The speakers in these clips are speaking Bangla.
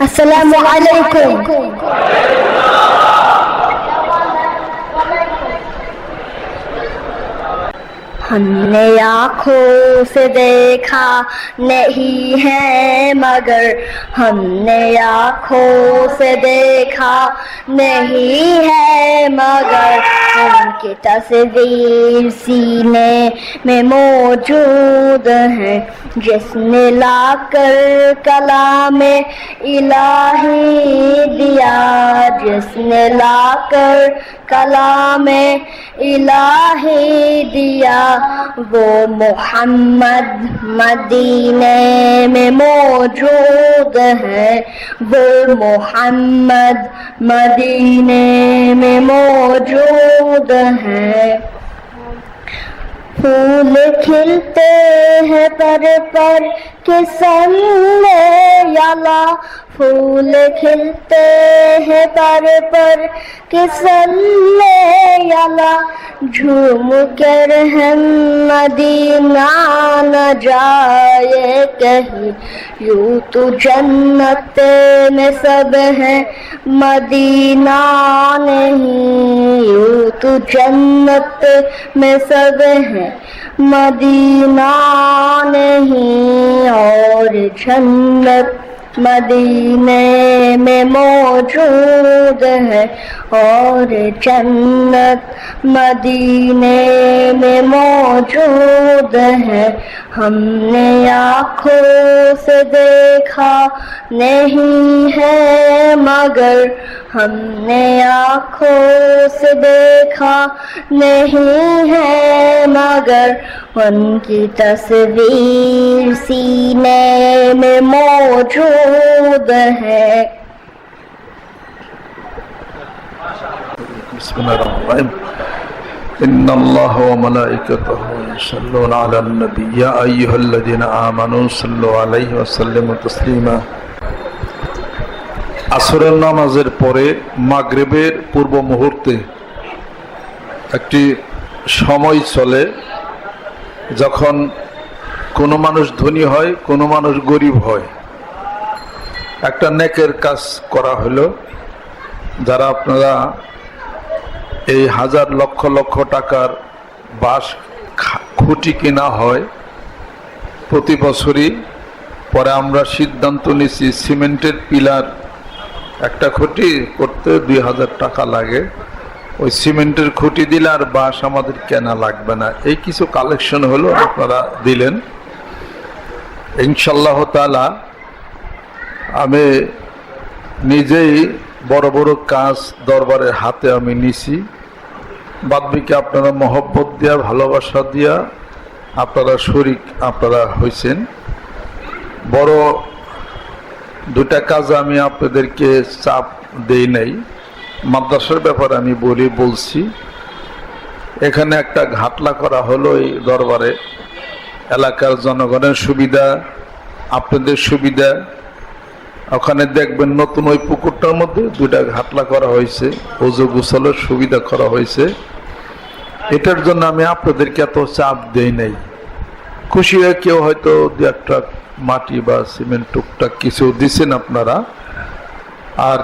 আসসালামু আলাইকুম ہم نے آنکھوں سے دیکھا نہیں ہے مگر ہم نے آنکھوں سے دیکھا نہیں ہے مگر ان کی تصویر سینے میں موجود ہے جس نے لا کر کلام الہی دیا جس نے لا کر کلام الہی دیا وہ محمد مدینے میں موجود ہے۔ وہ محمد مدینے میں موجود ہے۔ پھول کھلتے ہیں پر پر کے سن یا پھول کھلتے ہیں پر پر قسم یلا، جھوم کر ہم مدینہ نہ جائے کہیں۔ یوں تو جنت میں سب ہیں، مدینہ نہیں۔ یوں تو جنت میں سب ہیں، مدینہ نہیں۔ اور جنت مدینے میں موجود ہے اور جنت مدینے میں موجود ہے ہم نے آنکھوں سے دیکھا نہیں ہے مگر ہم نے آنکھوں سے دیکھا نہیں ہے مگر ان کی تصویر سینے میں موجود ہے۔ بسم اللہ الرحمن الرحیم۔ إن الله وملائكته يصلون على النبي يا أيها الذين آمنوا صلوا عليه وسلموا تسليما আসরের নামাজের পরে মাগরিবের পূর্ব মুহূর্তে একটি সময় চলে যখন কোনো মানুষ ধনী হয় কোনো মানুষ গরিব হয় একটা নেকের কাজ করা হলো যারা আপনারা এই হাজার লক্ষ লক্ষ টাকার বাস খুঁটি কেনা হয় প্রতি বছরই। পরে আমরা সিদ্ধান্ত নিছি সিমেন্টের পিলার একটা খুঁটি করতে দুই হাজার টাকা লাগে। ওই সিমেন্টের খুঁটি দিলে আর বাঁশ আমাদের কেনা লাগবে না। এই কিছু কালেকশন হলো আপনারা দিলেন। ইনশাল্লাহ তালা আমি নিজেই বড় বড় কাজ দরবারের হাতে আমি নিছি। বাদবিকে আপনারা মহব্বত দিয়া, ভালোবাসা দিয়া আপনারা শরিক আপনারা হয়েছেন বড় দুটা কাজ আমি আপনাদেরকে চাপ দেই নাই। মাদ্রাসার ব্যাপারে আমি বলি, বলছি, এখানে একটা ঘাটলা করা হলো এই দরবারে। এলাকার জনগণের সুবিধা, আপনাদের সুবিধা ওখানে দেখবেন নতুন ওই পুকুরটার মধ্যে দুইটা ঘাটলা করা হয়েছে, ওজু গোসলের সুবিধা করা হয়েছে। এটার জন্য আমি আপনাদেরকে এত চাপ দেই নাই। খুশি হয়ে কেউ হয়তো দু একটা মাটি বা সিমেন্ট টুকটাক কিছু দিছেন আপনারা। আর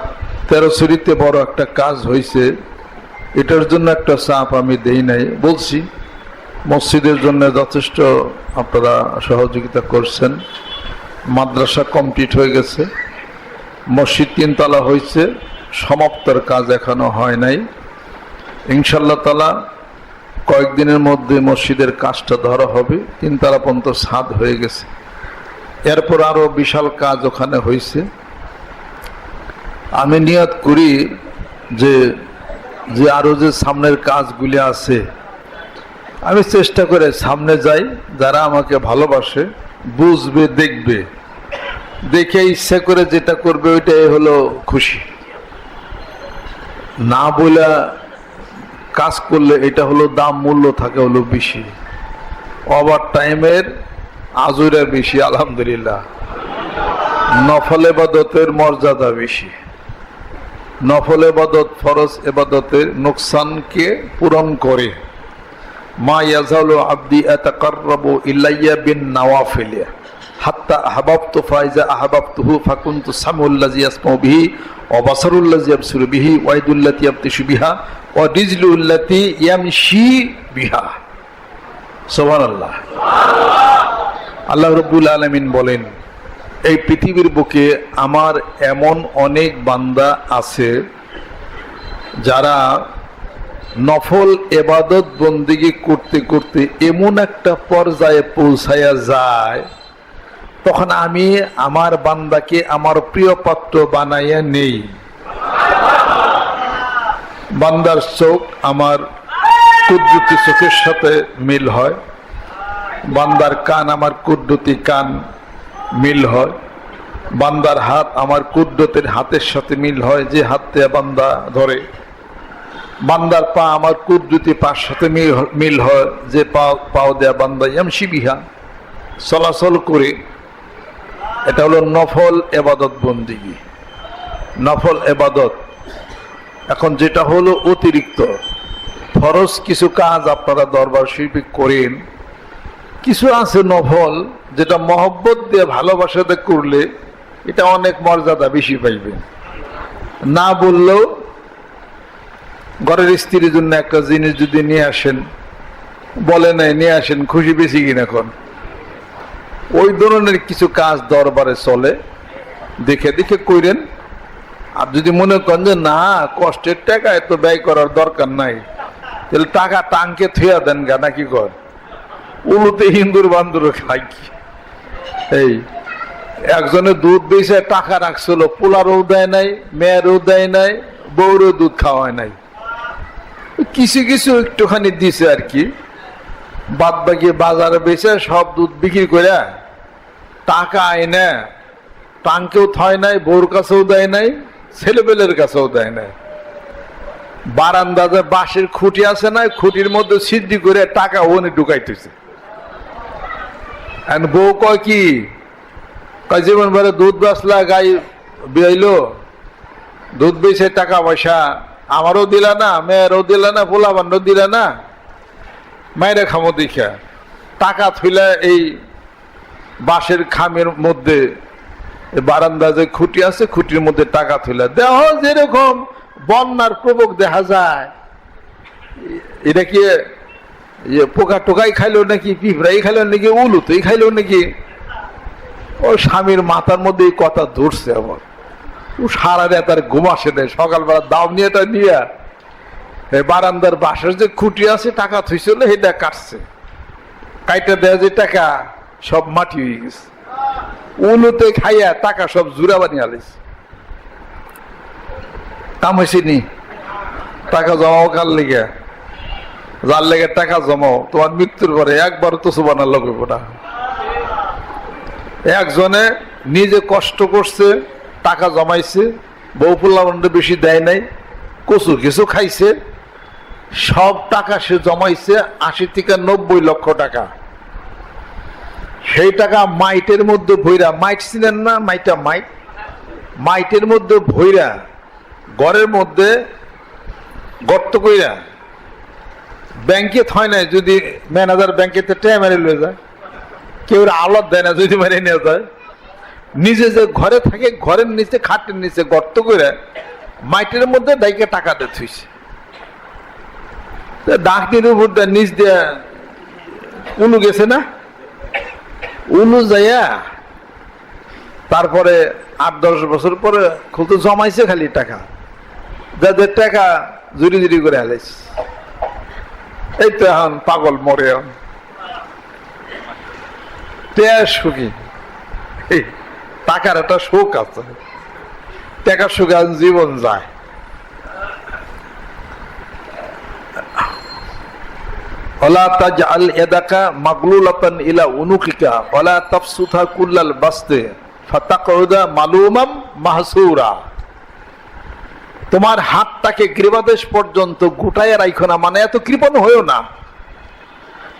তেরো শরীতে বড় একটা কাজ হয়েছে, এটার জন্য একটা চাপ আমি দেই নাই। বলছি, মসজিদের জন্য যথেষ্ট আপনারা সহযোগিতা করছেন। মাদ্রাসা কমপ্লিট হয়ে গেছে। মসজিদ তিনতলা হয়েছে, সমাপ্তর কাজ এখনও হয় নাই। ইনশাল্লাহ তালা কয়েকদিনের মধ্যে মসজিদের কাজটা ধরা হবে তিনতলা পর্যন্ত ছাদ হয়ে গেছে। এরপর আরও বিশাল কাজ ওখানে হয়েছে। আমি নিয়ত করি যে যে আরও যে সামনের কাজগুলি আছে, আমি চেষ্টা করে সামনে যাই, যারা আমাকে ভালোবাসে, বুঝবে, দেখবে। দেখে ইচ্ছা করে যেটা করবে ওইটাই হলো খুশি। না বলে কাজ করলে এটা হলো দাম মূল্য থাকে হলো বেশি। ওভার টাইমের আজুরা বেশি, আলহামদুলিল্লাহ। নফল এবাদতের মর্যাদা বেশি। নফল এবাদত ফরজ এবাদতের নোকসানকে পূরণ করে। মা ইয়াজালু আব্দি আতাকাররাবু ইলাইয়া বিন নাওয়াফিলিয়া। হাত্তা আহবাবতু ফাইজা আহবাবতুহু ফাকুনতু সামুল্লাজি ইয়াসমাউ বিহি, ওয়া বাসারুল্লাজি ইয়াবসুরু বিহি, ওয়া ইয়াদুল্লাতি ইয়াবতিশু বিহা, ওয়া রিজলুল্লাতি ইয়ামশি বিহা। সুবহানাল্লাহ। আল্লাহ রব্বুল আলামিন বলেন, এই পৃথিবীর বুকে আমার এমন অনেক বান্দা আছে যারা নফল এবাদত বন্দিগি করতে করতে এমন একটা পর্যায়ে পৌঁছায়া যায় তখন আমি আমার বান্দাকে আমার প্রিয় পাত্র বানাইয়া নেই। বান্দার চোখ আমার কুদ্রুতি চোখের সাথে মিল হয়। বান্দার কান আমার কুদ্রুতি কান মিল হয়। বান্দার হাত আমার কুদ্রতের হাতের সাথে মিল হয় যে হাত বান্দা ধরে। বান্দার পা আমার কুদ্রুতি পার সাথে মিল হয় যে পা পাও দেয়া বান্দা ইয়ামশি বিহা। চলাচল করে এটা হলো নফল এবাদত বন্দিগি নফল এবাদত। এখন যেটা হলো অতিরিক্ত। ফরজ কিছু কাজ আপনারা দরবার শিল্পী করেন। কিছু আছে নফল, যেটা মহব্বত দিয়ে ভালোবাসাতে করলে এটা অনেক মর্যাদা বেশি পাইবেন না বললেও ঘরের স্ত্রীর জন্য একটা জিনিস যদি নিয়ে আসেন, বলে নাই, নিয়ে আসেন, খুশি বেশি কিনা এখন? ওই ধরনের কিছু কাজ দরবারে চলে, দেখে দেখে কইরেন। আর যদি মনে করেন যে, না, কষ্টের টাকা, এত ব্যয় করার দরকার নাই। তাহলে টাকা টাঙ্কে থুয়া দেন গা, নাকি কর? উলুতে হিন্দুর বান্দুর খাই এই, একজনে দুধ বেছে টাকা রাখছিল, পোলারও দেয় নাই, মেয়েরও দেয় নাই, বউরও দুধ খাওয়ায় নাই। কিছু কিছু একটুখানি দিছে আর কি। বাদ বাকি বাজারে বেচে সব দুধ বিক্রি করে টাকা আয় না টাঙ্কেও থয় নাই, বউর কাছেও দেয় নাই ছেলেবেলের কাছেও দেয় নাই। বারান্দাতে বাঁশের খুঁটি আছে না, খুঁটির মধ্যে সিদ্ধি করে টাকা ওনে ঢুকাইতেছে। বউ কয় কি জীবন ভরে দুধ বাসলা গাই বিয়াইলো দুধ বেছে টাকা পয়সা আমারও দিলা না, মেয়েরও দিলা না পোলা বান্ডও দিলা না। মায়েরা খামো দেখা টাকা থইলা এই বাঁশের খামের মধ্যে বারান্দা যে খুঁটি আছে, খুঁটির মধ্যে টাকা থইলা। দেহ যেরকম বন্যার প্রবক দেখা যায়, এটা কি পোকা টোকাই খাইলো নাকি, পিঁপড়াই খাইলো নাকি, উলুতেই খাইলো নাকি? ও স্বামীর মাথার মধ্যে এই কথা ধরছে আমার। সারা রাত আর ঘুম আসে সকালবেলা দাম নিয়ে এটা নিয়ে বারান্দার বাসার যে খুঁটি আছে, টাকা থুইছিল সেটা কাটছে। কাইটা দেয় যে টাকা, সব মাটি হয়ে গেছে। উলুতে খাইয়া টাকা সব জুড়া বানিয়ে আলিস কাম হয়েছে নি? টাকা জমাও কার লেগে? যার লেগে টাকা জমাও, তোমার মৃত্যুর পরে একবার তো সুবানার লগব না। একজনে নিজে কষ্ট করছে, টাকা জমাইছে, বউ পোল্লাবন্ডে বেশি দেয় নাই, কচু কিছু খাইছে সব টাকা সে জমাইছে আশি থেকে নব্বই লক্ষ টাকা। সেই টাকা মাইটের মধ্যে ভৈরা, মাইট ছিলেন না? মাইটা মাইট। মাইটের মধ্যে ভৈরা, ঘরের মধ্যে গর্ত কইরা। ব্যাংকে থয় নাই, যদি ম্যানেজার ব্যাংকেতে টেয়া মেরে লয়ে যায়। কেউ আওলাদ দেয় না, যদি মেরে নিয়ে যায়। নিজে যে ঘরে থাকে, ঘরের নিচে, খাটের নিচে গর্ত করে মাইটের মধ্যে ডাইকে টাকা দিয়ে থুইছে। ডাকটির উপর নিচ দিয়ে উলু গেছে না? উলু যাইয়া তারপরে আট, দশ বছর পরে খুলতে জমাইছে খালি টাকা। যাদের টাকা জুড়ি জুড়ি করে হালাইছে। এই তো এখন পাগল মরে সুখী। টাকার একটা শোক আছে। টাকার সুখে জীবন যায়। তোমার হাতটাকে গ্রীবাদেশ পর্যন্ত গুটায় রাখো না মানে এত কৃপণ হয়েও না।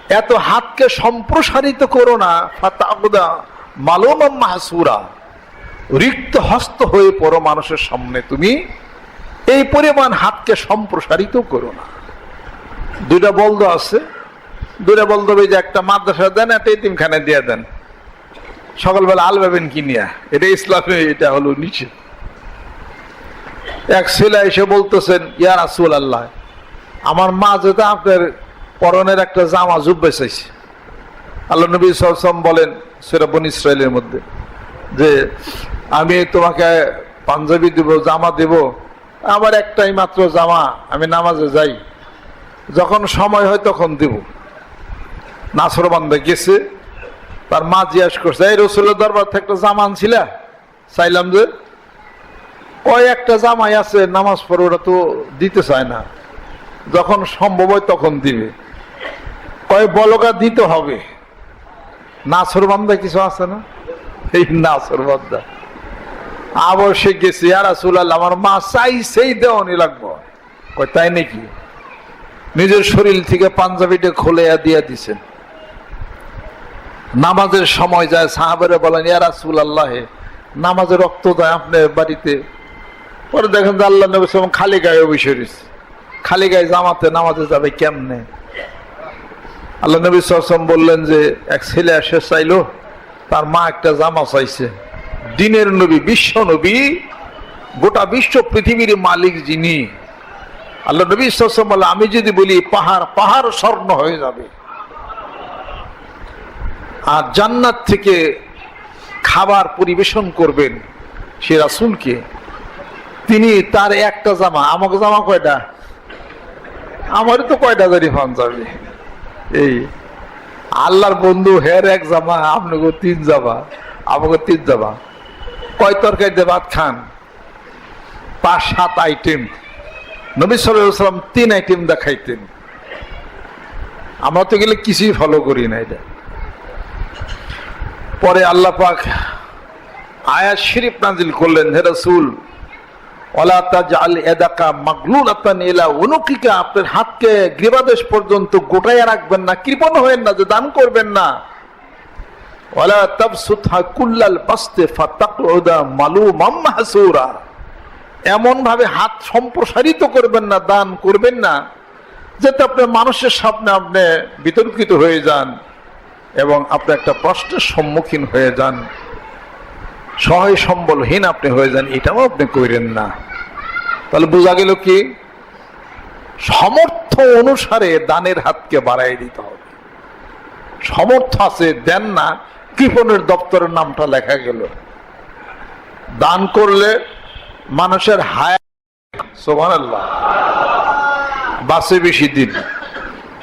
এত হাতকে সম্প্রসারিত করো না, ফাতাকউদা মালুমাম মাহসুরা। রিক্ত হস্ত হয়ে পড়ো মানুষের সামনে তুমি এই পরিমাণ হাতকে সম্প্রসারিত করো না। দুইটা বলদ আছে। দুইটা বলদ ওই যে একটা মাদ্রাসা দেন, একটা এতিমখানে দিয়ে দেন। সকালবেলা আল পাবেন কিনিয়া। এটা ইসলামে এটা হলো নিচে এক ছেলে এসে বলতেছেন, ইয়া রাসুল আল্লাহ আমার মা যেটা আপনার পরনের একটা জামা জুব্বে চাইছে। আল্লাহ নবী সাল্লাম বলেন, সেটা বন ইসরায়েলের মধ্যে, যে আমি তোমাকে পাঞ্জাবি দেব, জামা দেব, আমার একটাই মাত্র জামা, আমি নামাজে যাই। যখন সময় হয় তখন দেব। নাসর বান্ধে গেছে, তার মা জিজ্ঞাস করছে, এই রসুলের দরবার থেকে একটা জামা আনছিলা চাইলাম যে ওই একটা জামাই আছে, নামাজ পড়ে ওটা তো দিতে চায় না। যখন সম্ভব হয় তখন দিবে। কয় বলকা দিতে হবে। নাসর বান্দা কিছু আছে না? এই নাসর বান্দা। আবার সে গেছে আর আসুল্লাহ আমার মা চাই সেই দেওয়ানি লাগবো। কয়, তাই নাকি? নিজের শরীর থেকে পাঞ্জাবিটা খুলে দিয়া দিছেন নামাজের সময় যায়, সাহাবেরা বলেন, ইয়া রাসুল আল্লাহে নামাজে রক্ত দেয় আপনার বাড়িতে? পরে দেখেন যে আল্লাহ নবী খালি গায়ে রয়েছে। খালি গায়ে জামাতে নামাজে যাবে কেমনে? আল্লাহ নবী সালাম বললেন যে, এক ছেলে এসে চাইলো, তার মা একটা জামা চাইছে। দিনের নবী, বিশ্ব নবী, গোটা বিশ্ব পৃথিবীর মালিক যিনি আল্লাহ নবী সালাম বলে, আমি যদি বলি পাহাড় পাহাড় স্বর্ণ হয়ে যাবে। আর জান্নাত থেকে খাবার পরিবেশন করবেন সে রাসুলকে তিনি তার একটা জামা। আমাকে জামা কয়টা? আমারই তো কয়টা জানি যাবে। এই, আল্লাহর বন্ধু হের এক জামা, আপনাকে তিন জামা, আমাকে তিন জামা। কয় তরকারিতে ভাত খান? পাঁচ, সাত আইটেম নবী তিন আইটেম দেখাইতেন। আমরা তো গেলে কিছুই ফলো করি না এটা। পরে আল্লাহ পাক আয়াত শরীফ নাজিল করলেন, হে রসুল ওলা আপনার হাতকে গ্রীবাদেশ পর্যন্ত গোটাইয়া রাখবেন না, কৃপণ হবেন না, যে দান করবেন না। ওয়ালা তাবসুতহা কুল্লাল বাসতে ফাতাকুদা মালুমাম মাহসুরা। এমন ভাবে হাত সম্প্রসারিত করবেন না, দান করবেন না, যাতে আপনি মানুষের সামনে আপনি বিতর্কিত হয়ে যান এবং আপনি একটা প্রশ্নের সম্মুখীন হয়ে যান। সহায় সম্বলহীন আপনি হয়ে যান, এটাও আপনি করেন না। তাহলে বোঝা গেল কি? সমর্থ অনুসারে দানের হাতকে বাড়াই দিতে হবে। সমর্থ আছে, দেন না, কৃপণের দপ্তরের নামটা লেখা গেল। দান করলে মানুষের হায় সোমান আল্লাহ বেশি দিন।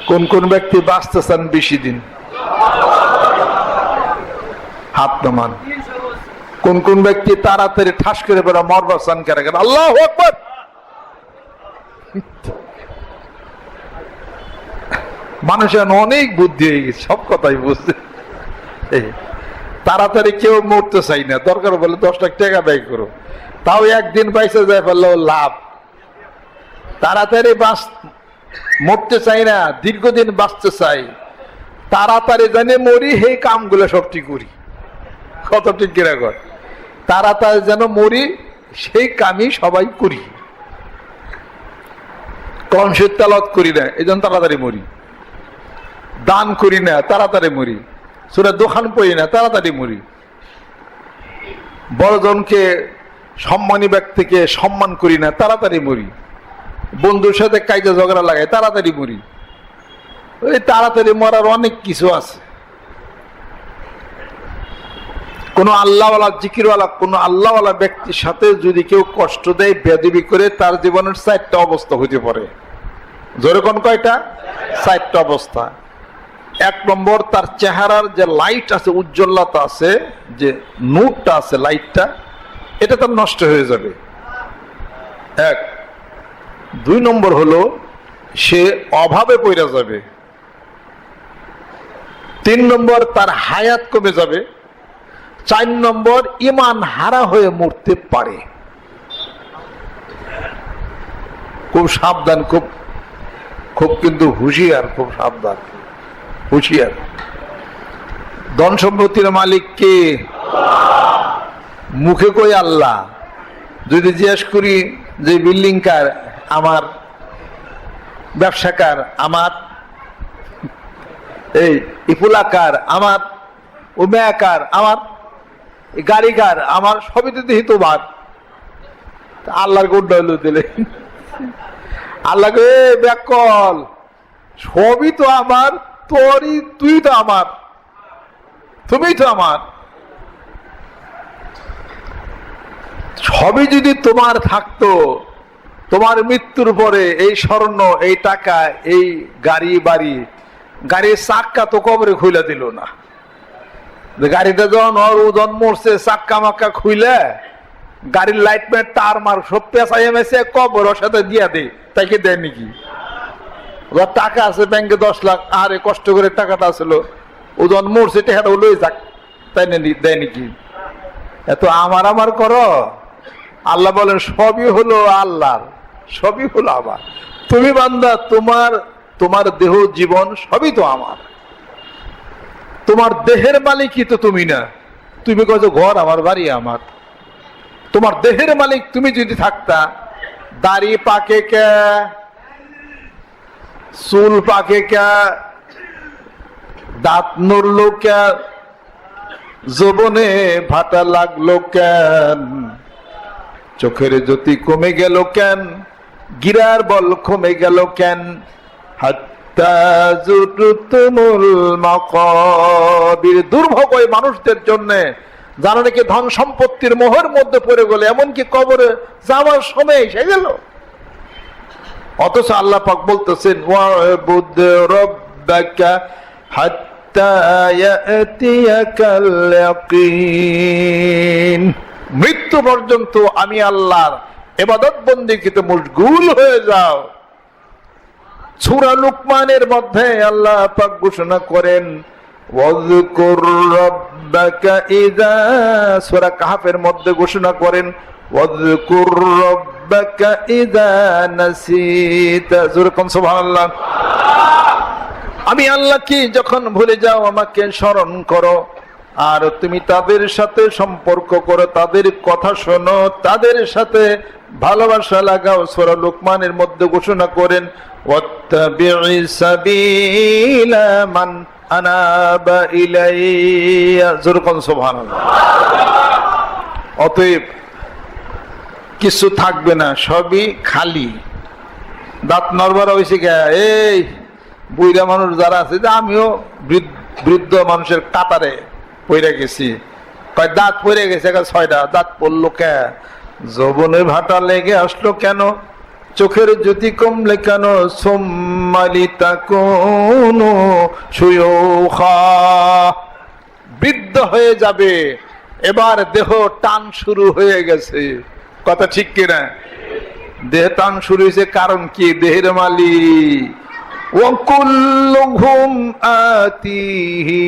কোন কোন ব্যক্তি বাঁচতে চান বেশি দিন? হাত নামান। কোন কোন ব্যক্তি তাড়াতাড়ি ঠাস করে বেড়া মরবার চান কেন কেন আল্লাহ আকবর! মানুষের অনেক বুদ্ধি হয়ে গেছে সব কথাই বুঝতে তাড়াতাড়ি কেউ মরতে চাই না। দরকার বলে দশ লাখ টাকা ব্যয় করো। তাও একদিন পয়সা যায় ফেলল, লাভ। তাড়াতাড়ি বাঁচ, মরতে চাই না, দীর্ঘদিন বাঁচতে চাই। তাড়াতাড়ি জানে মরি, সেই কামগুলো সবটি করি। কত ঠিক কিরা কর তাড়াতাড়ি যেন মরি, সেই কামই সবাই করি। কনসের তালত করি না, এই জন্য তাড়াতাড়ি মরি। দান করি না, তাড়াতাড়ি মরি। সুরা দোকান পড়ি না, তাড়াতাড়ি মরি। বড়জনকে, সম্মানী ব্যক্তিকে সম্মান করি না, তাড়াতাড়ি মরি। বন্ধুর সাথে কাজে ঝগড়া লাগাই, তাড়াতাড়ি মরি। ওই তাড়াতাড়ি মরার অনেক কিছু আছে। কোন আল্লাহওয়ালা, জিকিরওয়ালা, কোন আল্লাহওয়ালা ব্যক্তির সাথে যদি কেউ কষ্ট দেয়, বেদবি করে, তার জীবনের চারটা অবস্থা হতে পারে। যেরকম কয়টা? চারটা অবস্থা। এক নম্বর তার চেহারার যে লাইট আছে, উজ্জ্বলতা আছে, যে নূরটা আছে লাইটটা এটা তার নষ্ট হয়ে যাবে। এক। দুই নম্বর হলো, সে অভাবে পড়ে যাবে। তিন নম্বর তার হায়াত কমে যাবে। চার নম্বর ইমান হারা হয়ে মরতে পারে। খুব সাবধান, খুব খুব কিন্তু হুঁশিয়ার, খুব সাবধান। হুঁশিয়ার। ধন সম্পত্তির মালিক কে? মুখে কই আল্লাহ। যদি জিজ্ঞেস করি যে বিল্ডিং কার, আমার ব্যবসাকার আমার এই ইপুলাকার আমার উমেয়াকার আমার এই গাড়ি কার, আমার সবই তোমার। তা আল্লাহর গুড দিলে। আল্লাহকে ব্যাকল, সবই তো আমার তোরই, তুই তো আমার। তুমি তো আমার। সবই যদি তোমার থাকতো, তোমার মৃত্যুর পরে এই স্বর্ণ, এই টাকা, এই গাড়ি বাড়ি, গাড়ির চাক্কা তো কবরে খুলে দিল না। গাড়িটা যখন ওর ওজন মরছে, চাক্কা মাক্কা খুইলে, গাড়ির লাইট ম্যাট তার মার সব পেঁচাই মেসে কবর ওর সাথে দিয়া দে তাকে দেয় নাকি? টাকা আছে ব্যাংকে দশ লাখ, আরে কষ্ট করে টাকাটা ছিল ওজন মরছে, টাকাটা লই যাক। তাই দেয় নাকি? এত আমার আমার করো। আল্লাহ বলেন, সবই হলো আল্লাহর, সবই হলো আমার। তুমি বান্দা, তোমার তোমার দেহ, জীবন সবই তো আমার। তোমার দেহের মালিকই তো তুমি না। তুমি কত ঘর আমার, বাড়ি আমার। তোমার দেহের মালিক তুমি যদি থাকতা, দাড়ি পাকে কে? চুল পাকে কে, দাঁত নড়লো কে, যৌবনে ভাটা লাগল কেন, চোখের জ্যোতি কমে গেল কেন, গিরার বল কমে গেল কেন দুর্ভোগ মানুষদের জন্য। যারা নাকি ধন সম্পত্তির মোহর মধ্যে পড়ে গেল, এমনকি কবরে যাওয়ার সময় এসে গেল। অথচ আল্লাহ পাক বলতেছেন মৃত্যু পর্যন্ত আমি আল্লাহর এবাদত বন্দিকিতে মশগুল হয়ে যাও। সূরা লুকমানের মধ্যে আল্লাহ পাক ঘোষণা করেন ওয়াজকুর রাব্বাকা ইযা সূরা কাহফের মধ্যে ঘোষণা করেন ওয়াজকুর রাব্বাকা ইযা নাসিতা জোরকম সুবহানাল্লাহ। আমি আল্লাহ কি যখন ভুলে যাও, আমাকে স্মরণ করো। আর তুমি তাদের সাথে সম্পর্ক করো, তাদের কথা শোনো, তাদের সাথে ভালোবাসা লাগাও। সোরা লোকমানের মধ্যে ঘোষণা করেন অতএব কিছু থাকবে না, সবই খালি। দাঁত নরবার হয়েছে এই বুইরা মানুষ যারা আছে, যে আমিও বৃদ্ধ- মানুষের কাতারে পড়ে গেছি। দাঁত পড়ে গেছে ছয়টা। দাঁত পড়ল কে? যৌবনে ভাটা লেগে আসলো কেন? চোখের জ্যোতি কমলে কেন? সোম্মালিতা কোন বৃদ্ধ হয়ে যাবে। এবার দেহ টান শুরু হয়ে গেছে। কথা ঠিক কিনা? দেহ টান শুরু হয়েছে কারণ কি? দেহের মালি ওকুল্লুহুম আতিহি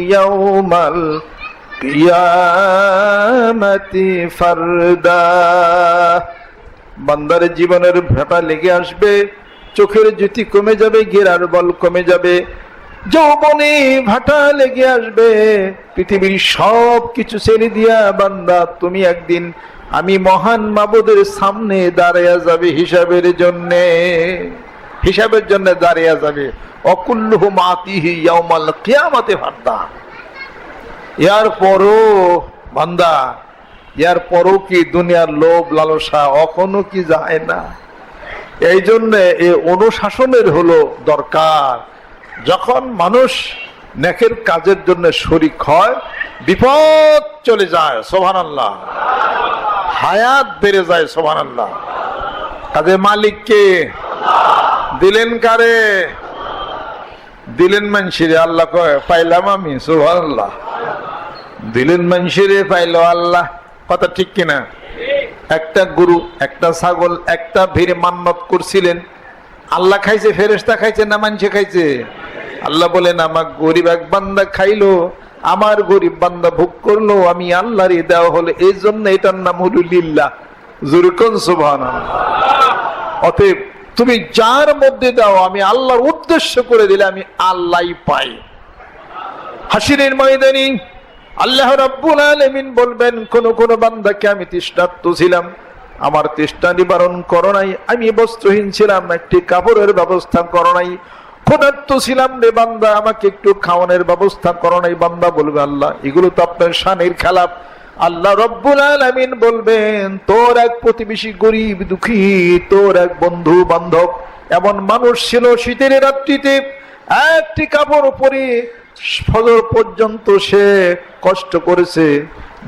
জীবনের ভেটা লেগে আসবে, চোখের জ্যোতি কমে যাবে, গেরার বল কমে যাবে। যৌবনে ভাটা লেগে আসবে, পৃথিবীর সব কিছু ছেড়ে দিয়া বান্দা, তুমি একদিন আমি মহান মাবুদের সামনে দাঁড়াইয়া যাবে হিসাবের জন্যে। হিসাবের জন্য দাঁড়িয়ে যাবে। অকুল্লুহু মাতিহি ইয়াউমাল কিয়ামাতে ফারদা। ইয়ার পরও, বান্দা, ইয়ার পরও কি দুনিয়ার লোভ লালসা কখনো কি যায় না? এই জন্য এই অনুশাসনের হলো দরকার। যখন মানুষ নেকের কাজের জন্য শরিক হয়, বিপদ চলে যায় সোভান আল্লাহ হায়াত বেড়ে যায় সোভান আল্লাহ কাজে মালিককে দিলেন কারে? দিলেন মানসিরে আল্লাহ কয়, পাইলাম আমি সোহান আল্লাহ দিলেন মানসিরে পাইল আল্লাহ। কথা ঠিক কিনা? একটা গরু, একটা ছাগল, একটা ভিড় মান্নত করছিলেন। আল্লাহ খাইছে ফেরেস্তা খাইছে না মানসে খাইছে? আল্লাহ বলেন, আমার গরিব এক বান্দা খাইলো আমার গরিব বান্দা ভোগ করল, আমি আল্লাহরই দেওয়া হলো, এই জন্য এটার নাম হলো সুবহানাল্লাহ? অতএব তুমি যার মধ্যে দাও, আমি আল্লাহর উদ্দেশ্য করে দিলে আমি আল্লাহ পাই। হাসিনের ময়দানি আল্লাহ রাব্বুল আলামিন বলবেন, কোন কোন বান্দাকে আমি তৃষ্ণার্ত ছিলাম, আমার তৃষ্ণা নিবারণ করো নাই, আমি বস্ত্রহীন ছিলাম, একটি কাপড়ের ব্যবস্থা করো নাই ক্ষুধার্ত ছিলাম রে বান্দা, আমাকে একটু খাওয়ানোর ব্যবস্থা করো নাই বান্দা, বলবে আল্লাহ। এগুলো তো আপনার শানের খেলাপ আল্লাহ রব্বুল আলামিন বলবেন, তোর এক প্রতিবেশী গরিব দুঃখী, তোর এক বন্ধু বান্ধব, এমন মানুষ ছিল শীতের রাত্রিতে, একটি কাপড় পরে ফজর পর্যন্ত সে কষ্ট করেছে,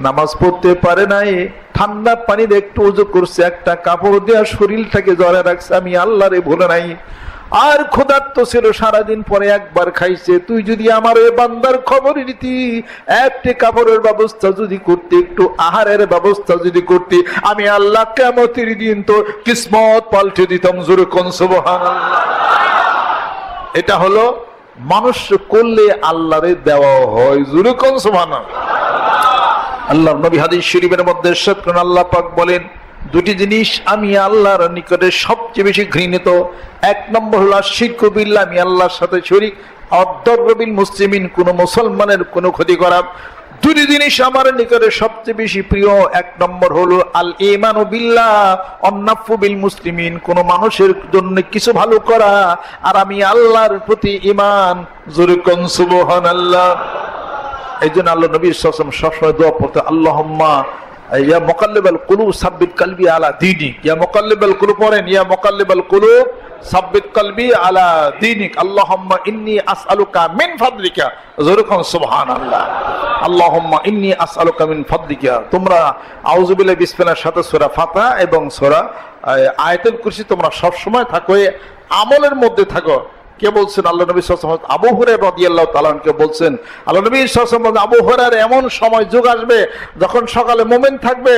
নামাজ পড়তে পারে নাই, ঠান্ডা পানিতে একটু উজু করছে, একটা কাপড় দেওয়া শরীরটাকে জড়ে রাখছে, আমি আল্লাহরে ভুলে নাই। আর ক্ষুধার্ত ছিল সারাদিন পরে একবার খাইছে। তুই যদি আমার ওই বান্দার খবর নিতি, একটি কাপড়ের ব্যবস্থা যদি করতে, একটু আহারের ব্যবস্থা যদি করতে, আমি আল্লাহ কেমতির দিন তো কিসমত পাল্টে দিতাম জোরে কোন সুবহানাল্লাহ এটা হলো মানুষ করলে আল্লাহরে দেওয়া হয়, জোরে কোন সুবহানাল্লাহ আল্লাহ নবী হাদিস শরীফের মধ্যে করেন, আল্লাহ পাক বলেন দুটি জিনিস আমি আল্লাহর নিকটে সবচেয়ে বেশি ঘৃণিত। এক নম্বর হলো বিল্লাহ, আমি আল্লাহর সাথে শরীক। অর্ধবিল মুসলিমিন, কোন মুসলমানের কোনো ক্ষতি করা। দুটি জিনিস আমার নিকটে সবচেয়ে বেশি প্রিয়। এক নম্বর হলো আল ইমান অন্নাফু বিল মুসলিমিন, কোন মানুষের জন্য কিছু ভালো করা। আর আমি আল্লাহর প্রতি ইমান সুবহানাল্লাহ। এই জন্য আল্লাহ নবী সবসময় দোয়া পড়তে আল্লাহম্মা ইয়া মোকাল্লিবাল কুলুব সাব্বিত কালবি আলা দিনিক। ইয়া মোকাল্লিবাল কুলুব পড়েন, ইয়া মোকাল্লিবাল কুলুব সাব্বিত কালবি আলা দিনিক। আল্লাহুম্মা ইন্নী আসআলুকা মিন ফাদলিকা। যরুকুন সুবহানাল্লাহ। আল্লাহুম্মা ইন্নী আসআলুকা মিন ফাদলিকা। তোমরা আউযু বিল্লাহি বিসমিল্লাহর সাথে সূরা ফাতিহা এবং সূরা আয়াতুল কুরসি তোমরা সব সময় থাকো আমলের মধ্যে থাকো। কে বলছেন? আল্লাহ নবী সাল্লাল্লাহু আবু তাআলা কে বলছেন? আল্লাহ নবী আলাইহি আবু হুরায়রার এমন সময় যুগ আসবে যখন সকালে মোমেন থাকবে,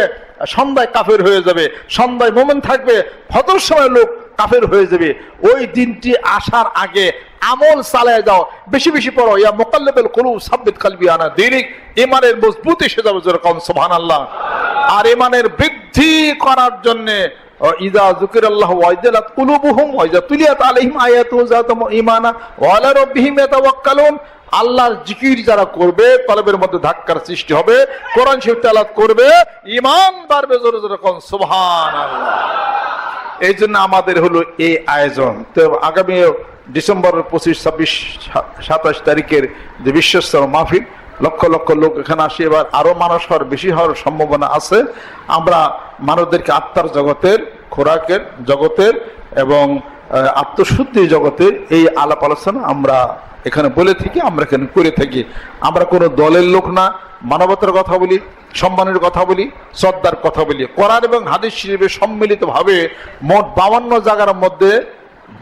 সন্ধ্যায় কাফের হয়ে যাবে। সন্ধ্যায় মোমেন থাকবে ফতর সময় লোক কাফের হয়ে যাবে। ওই দিনটি আসার আগে আমল চালায় যাও। বেশি বেশি পড়ো। ইয়া মোকাল্লেবেল কুলু সাব্বিত কালবি আনা দিরিক ইমানের মজবুত এসে যাবে যেরকম সুবহানাল্লাহ। আর ইমানের বৃদ্ধি করার জন্যে আল্লাহ আল্লাহর জিকির যারা করবে, কলবের মধ্যে ধাক্কার সৃষ্টি হবে, কোরআন শরীফ তেলাওয়াত করবে, ঈমান বাড়বে জোরে জোরে সুবহানাল্লাহ। এই জন্য আমাদের হলো এই আয়োজন। তো আগামী ডিসেম্বর পঁচিশ, ছাব্বিশ সাতাশ তারিখের যে বিশ্বস্তর মাহফিল লক্ষ লক্ষ লোক এখানে আসে, এবার আরও মানুষ হওয়ার, বেশি হওয়ার সম্ভাবনা আছে। আমরা মানুষদেরকে আত্মার জগতের, খোরাকের জগতের এবং আত্মশুদ্ধি জগতের এই আলাপ আলোচনা আমরা এখানে বলে থাকি, আমরা এখানে করে থাকি। আমরা কোনো দলের লোক না, মানবতার কথা বলি, সম্মানের কথা বলি, শ্রদ্ধার কথা বলি। কোরআন এবং হাদিস হিসেবে সম্মিলিতভাবে মোট বাউান্ন জায়গার মধ্যে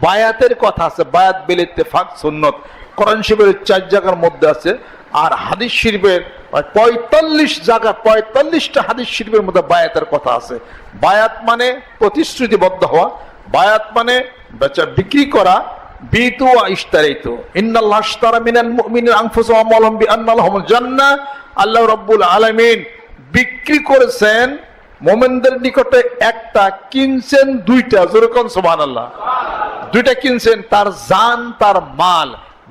বায়াতের কথা আছে, বায়াত বেল ইত্তেফাক সুন্নত। কোরআন শিবের চার জায়গার মধ্যে আছে আর হাদিস শিল্পের পঁয়তাল্লিশ জায়গা পঁয়তাল্লিশটা হাদিস শিল্পের মধ্যে বায়াতের কথা আছে। বায়াত মানে প্রতিশ্রুতিবদ্ধ হওয়া, বায়াত মানে বেচা বিক্রি করা আল্লাহ বিক্রি করেছেন মোমেনদের নিকটে একটা, কিনছেন দুইটা। যেরকম দুইটা কিনছেন, তার জান, তার মাল।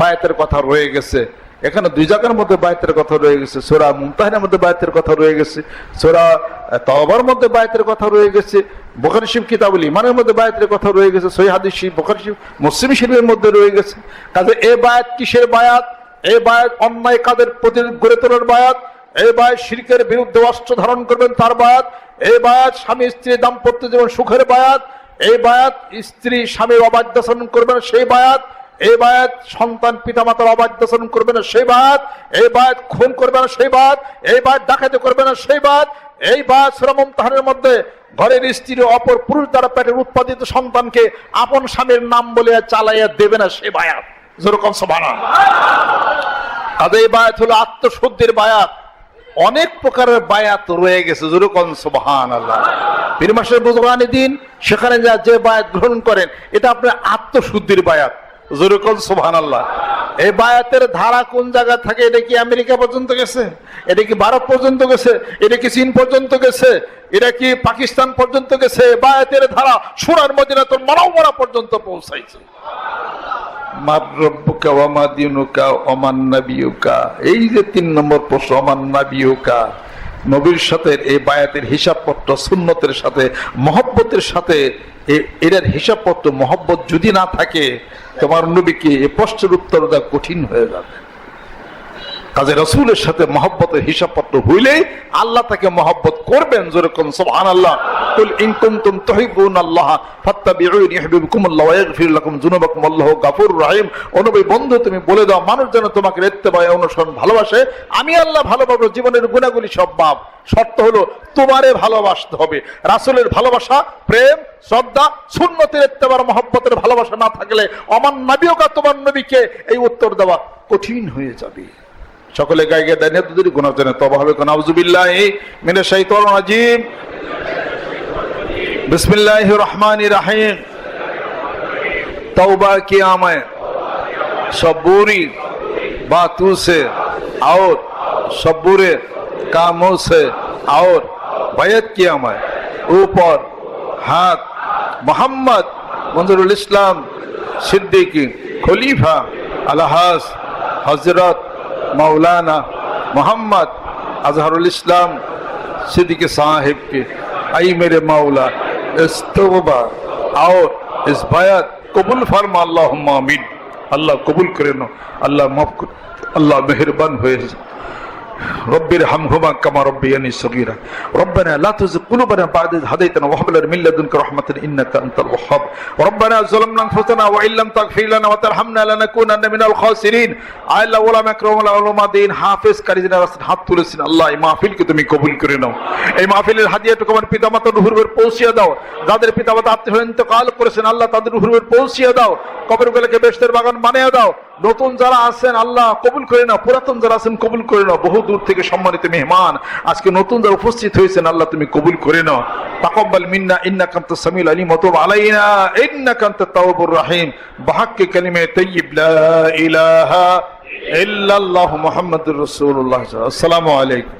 বায়াতের কথা রয়ে গেছে। এখানে দুই জায়গার মধ্যে বায়াতের কথা রয়ে গেছে। সোরা মুমতাহিনের মধ্যে বায়াতের কথা রয়ে গেছে। সোরা তওবার মধ্যে বায়াতের কথা রয়ে গেছে। বোখারি শিব কিতাবুল ইমানের মধ্যে বায়াতের কথা রয়ে গেছে। সহি হাদিস শিব বোখারি শিব মুসলিম শিবের মধ্যে রয়ে গেছে। কাজে এ বায়াত কিসের বায়াত? এ বায়াত অন্যায় কাদের প্রতি গড়ে তোলার বায়াত। এই বায়াত শিরকের বিরুদ্ধে অস্ত্র ধারণ করবেন তার বায়াত। এই বায়াত স্বামী স্ত্রী দাম্পত্য জীবন সুখের বায়াত। এই বায়াত স্ত্রী স্বামীর অবাধ্যাচরণ করবেন সেই বায়াত। এই বায়াত সন্তান পিতামাতার অবাধ্যাচরণ করবে না, সেই বায়াত। এই বায়াত খুন করবে না, সেই বায়াত। এই বায়াত ডাকাতি করবে না, সেই বায়াত। এই বায়াত শ্রমম তাহারের মধ্যে ঘরের স্ত্রী অপর পুরুষ দ্বারা পেটের উৎপাদিত সন্তানকে আপন স্বামীর নাম বলে চালাইয়া দেবে না সে বায়াত। যেরকম সবানা আজ এই বায়াত হলো আত্মশুদ্ধির বায়াত। অনেক প্রকারের বায়াত রয়ে গেছে, যেরকম সুবহান আল্লাহ পীর মাসের বুজগানি দিন, সেখানে যা যে বায়াত গ্রহণ করেন, এটা আপনার আত্মশুদ্ধির বায়াত। আল্লাহ এই ধারা কোন থাকে, এটা কি আমেরিকা পর্যন্ত গেছে? এটা কি ভারত পর্যন্ত গেছে? এটা কি চীন পর্যন্ত গেছে? এটা কি পাকিস্তান পর্যন্ত গেছে? ধারা তোর পর্যন্ত পৌঁছাইছে। এই যে তিন নম্বর প্রশ্ন নাবিয়ুকা। নবীর সাথে এই বায়াতের হিসাবপত্র, সুন্নতের সাথে, মহব্বতের সাথে, এ- এটার হিসাবপত্র, মহব্বত যদি না থাকে, তোমার নবীকে এ প্রশ্নের উত্তর দেওয়া কঠিন হয়ে যাবে। কাজে রসুলের সাথে মহব্বতের হিসাবপত্র হইলেই আল্লাহ তাকে মহব্বত করবেন যেরকম আল্লাহ ও বন্ধু, তুমি বলে দাও, মানুষ যেন তোমাকে অনুসরণ ভালোবাসে। আমি আল্লাহ ভালোবাসবো, জীবনের গুণাগুলি সব শর্ত হলো, তোমারে ভালোবাসতে হবে। রাসূলের ভালোবাসা, প্রেম, শ্রদ্ধা, সুন্নতের ইত্তেবার মহব্বতের ভালোবাসা না থাকলে অমান নবীকা তোমার নবীকে এই উত্তর দেওয়া কঠিন হয়ে যাবে। সকলে গায়ে গায়ে দেয় নেতৃত্বের গুণা জানে তবা হবে কোন আউজুবিল্লাহ মিনে শাইতান রাজিম বিসমিল্লাহ রহমান রাহিম तौबा किया मैं सब बुरी बातों से और सब बुरे कामों से और बैत किया मैं ऊपर हाथ मोहम्मद मंजरुल इस्लाम सिद्दीकी खलीफा अलहास हजरत مولانا محمد اظہر الاسلام صدق صاحب کے آئی میرے مولا، اس توبہ اور اس بیعت قبول فرما اللہ آمین۔ اللہ قبول کرنو اللہ اللہ مہربان ہوئے۔ মেহেরবান হয়েছে رب ارحمهما كما ربياني صغيرا ربنا لا تزغ قلوبنا بعد إذ هديتنا وهب لنا من لدنك رحمة إنك أنت الوهاب ربنا ظلمنا أنفسنا وإن لم تغفر لنا وترحمنا لنكونن من الخاسرين আল্লাহ ওলামা একরম ওলামা দিন হাফেজ কারিজিনা রাস্তায় হাত তুলেছেন আল্লাহ এই মাহফিলকে তুমি কবুল করে নাও এই মাহফিলের হাদিয়াটুকু আমার পিতামাতা রুহুর পৌঁছিয়ে দাও যাদের পিতামাতা আত্মীয় ইন্তকাল করেছেন আল্লাহ তাদের রুহুর পৌঁছিয়ে দাও কবরগুলোকে বেশতের বাগান বানিয়ে দাও নতুন যারা আছেন, আল্লাহ কবুল করে না পুরাতন যারা আছেন, কবুল করে না বহু দূর থেকে সম্মানিত মেহমান আজকে নতুন যারা উপস্থিত হয়েছেন, আল্লাহ তুমি কবুল করে নাও। তাকব্বাল মিন্না ইন্না কান্ত সামিল আলী মত আলাইনা ইন্না কান্ত তাওবুর রাহিম। বাহাক্কে কালিমে তাইয়্যিব, লা ইলাহা ইল্লাল্লাহু মুহাম্মাদুর রাসূলুল্লাহ। আসসালামু আলাইকুম।